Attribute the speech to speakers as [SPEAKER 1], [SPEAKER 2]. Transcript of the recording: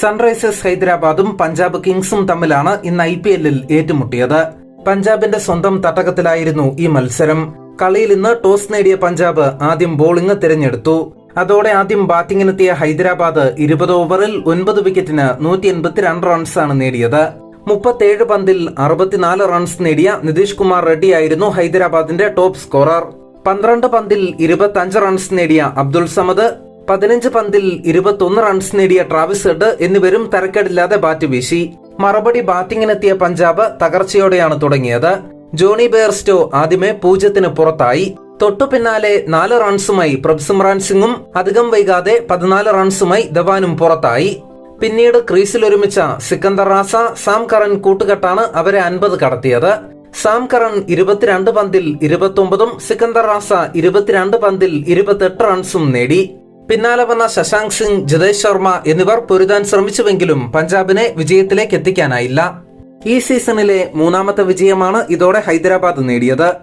[SPEAKER 1] Sunrisers ഹൈദരാബാദും Punjab കിങ്സും തമ്മിലാണ് ഇന്ന് I P എല്ലിൽ ഏറ്റുമുട്ടിയത്. പഞ്ചാബിന്റെ സ്വന്തം തട്ടകത്തിലായിരുന്നു ഈ മത്സരം. കളിയിൽ ഇന്ന് ടോസ് നേടിയ പഞ്ചാബ് ആദ്യം ബോളിംഗ് തിരഞ്ഞെടുത്തു. അതോടെ ആദ്യം ബാറ്റിംഗിനെത്തിയ ഹൈദരാബാദ് ഇരുപത് ഓവറിൽ ഒൻപത് വിക്കറ്റിന് നൂറ്റി എൺപത്തിരണ്ട് റൺസാണ് നേടിയത്. മുപ്പത്തേഴ് പന്തിൽ അറുപത്തിനാല് റൺസ് നേടിയ നിതീഷ് കുമാർ റെഡ്ഡിയായിരുന്നു ഹൈദരാബാദിന്റെ ടോപ്പ് സ്കോറർ. പന്ത്രണ്ട് പന്തിൽ ഇരുപത്തഞ്ച് റൺസ് നേടിയ അബ്ദുൾ സമദ് പതിനഞ്ച് പന്തിൽ ഇരുപത്തൊന്ന് റൺസ് നേടിയ ട്രാവിസ് ഹെഡ് എന്നിവരും തരക്കേടില്ലാതെ ബാറ്റ് വീശി. മറുപടി ബാറ്റിംഗിനെത്തിയ പഞ്ചാബ് തകർച്ചയോടെയാണ് തുടങ്ങിയത്. ജോണി ബെയർസ്റ്റോ ആദ്യമേ പൂജ്യത്തിന് പുറത്തായി. തൊട്ടു പിന്നാലെ നാല് റൺസുമായി പ്രഭ്സിമ്രാൻ സിംഗും അധികം വൈകാതെ പതിനാല് റൺസുമായി ധവാനും പുറത്തായി. പിന്നീട് ക്രീസിൽ ഒരുമിച്ച സിക്കന്ദർ റാസ സാം കറൻ കൂട്ടുകെട്ടാണ് അവരെ അൻപത് കടത്തിയത്. സാം കറൻ ഇരുപത്തിരണ്ട് പന്തിൽ ഇരുപത്തൊമ്പതും സിക്കന്ദർ റാസ ഇരുപത്തിരണ്ട് പന്തിൽ ഇരുപത്തെട്ട് റൺസും നേടി. പിന്നാലെ വന്ന ശശാങ്ക് സിംഗ് ജിതേഷ് ശർമ്മ എന്നിവർ പൊരുതാൻ ശ്രമിച്ചുവെങ്കിലും പഞ്ചാബിനെ വിജയത്തിലേക്ക് എത്തിക്കാനായില്ല. ഈ സീസണിലെ മൂന്നാമത്തെ വിജയമാണ് ഇതോടെ ഹൈദരാബാദ് നേടിയത്.